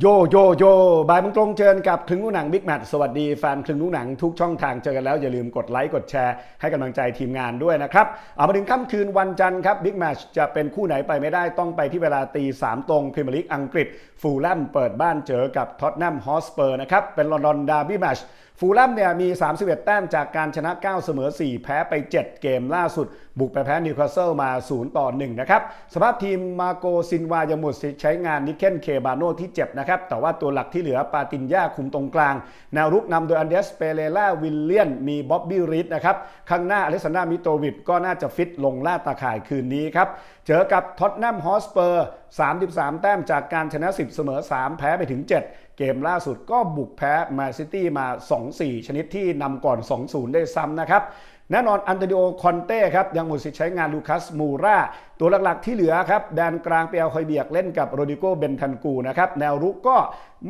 โยโยโยบายมังตรงเชิญกับครึ่งลูกหนังบิ๊กแมทสวัสดีแฟนครึ่งลูกหนังทุกช่องทางเจอกันแล้วอย่าลืมกดไลค์กดแชร์ให้กำลังใจทีมงานด้วยนะครับ เอามาถึงค่ำคืนวันจันทร์ครับบิ๊กแมทจะเป็นคู่ไหนไปไม่ได้ต้องไปที่เวลาตีสามตรงพรีเมียร์ลีกอังกฤษ ฟูลแลมเปิดบ้านเจอกับท็อตแนมฮอสเปอร์นะครับ เป็นลอนดอนดาร์บี้แมชฟูลแลมเนี่ยมี 31 แต้มจากการชนะ 9 เสมอ 4 แพ้ไป 7 เกมล่าสุด บุกไปแพ้นิวคาสเซิลมา 0 ต่อ 1 นะครับ สภาพทีมมาโกซินวายังหมดใช้งานนิเคนเคบาโนที่เจ็บนะครับ แต่ว่าตัวหลักที่เหลือปาตินยาคุมตรงกลาง แนวรุกนำโดยอันเดสเปเรล่าวิลเลียน มีบ๊อบบี้ริดนะครับ ข้างหน้าอเล็กซานดรามิโตวิดก็น่าจะฟิตลงล่าตาข่ายคืนนี้ครับ เจอกับท็อตแนมฮอสเปอร์ 33 แต้มจากการชนะ 10 เสมอ 3 แพ้ไปถึง 7 เกมล่าสุดก็บุกแพ้แมนซิตี้มา 2-4 ชนิดที่นำก่อน 2-0 ได้ซ้ำนะครับแน่นอนอันเตโดิโอคอนเต้ครับยังหมดสิทธิ์ใช้งานลูคัสมูราตัวหลักๆที่เหลือครับแดนกลางเปียลคอยเบียกเล่นกับโรดิโกเบนทันกูนะครับแนวรุกก็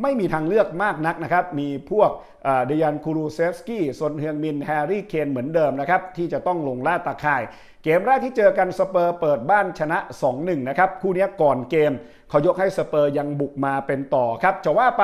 ไม่มีทางเลือกมากนักนะครับมีพวกเดยันคูรูเซฟสกี้ซนเฮืองมินแฮร์รี่เคนเหมือนเดิมนะครับที่จะต้องลงล่าตาข่าย เกมแรกที่เจอกันสเปอร์เปิดบ้านชนะ 2-1 นะครับคู่นี้ก่อนเกมเขายกให้สเปอร์ยังบุกมาเป็นต่อครับจะว่าไป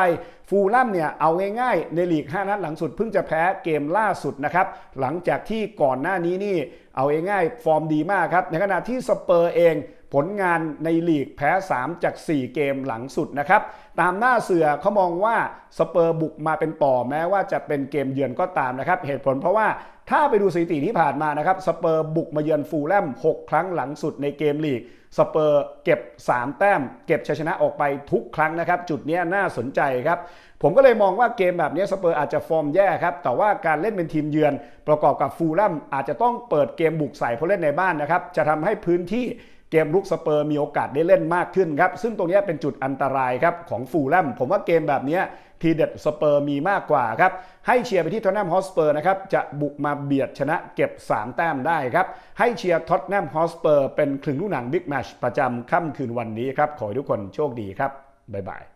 ฟูลแลมเนี่ยเอาง่ายๆ ในลีก 5 นัดหลังสุดเพิ่งจะแพ้เกมล่าสุดนะครับ หลังจากที่ก่อนหน้านี้นี่เอาง่ายๆ ฟอร์มดีมากครับ ในขณะที่สเปอร์เองผลงานในลีกแพ้ 3 จาก 4 เกมหลังสุดนะครับ ตามหน้าเสือเขามองว่าสเปอร์บุกมาเป็นต่อแม้ว่าจะเป็นเกมเยือนก็ตามนะครับ เหตุผลเพราะว่าถ้าไปดูสถิติที่ผ่านมานะครับสเปอร์บุกมาเยือนฟูลแลม 6 ครั้งหลังสุดในเกมลีก สเปอร์เก็บ 3 แต้ม เก็บชัยชนะออกไปทุกครั้งนะครับ จุดนี้น่าสนใจครับ ผมก็เลยมองว่าเกมแบบนี้สเปอร์อาจจะฟอร์มแย่ครับ แต่ว่าการเล่นเป็นทีมเยือน ประกอบกับฟูลแลมอาจจะต้องเปิดเกมบุกใส่ผู้เล่นในบ้านนะครับ จะทำให้พื้นที่เกมลุกสเปอร์มีโอกาสได้เล่นมากขึ้นครับ ซึ่งตรงนี้เป็นจุดอันตรายครับของฟูลแลมผมว่าเกมแบบนี้ ทีเด็ดสเปอร์มีมากกว่าครับ ให้เชียร์ไปที่ท็อตแนมฮอสเปอร์นะครับ จะบุกมาเบียดชนะเก็บ 3 แต้มได้ครับ ให้เชียร์ท็อตแนมฮอสเปอร์เป็นครึ่งลูกหนังบิ๊กแมชประจำค่ำคืนวันนี้ครับ ขอให้ทุกคนโชคดีครับ บ๊ายบาย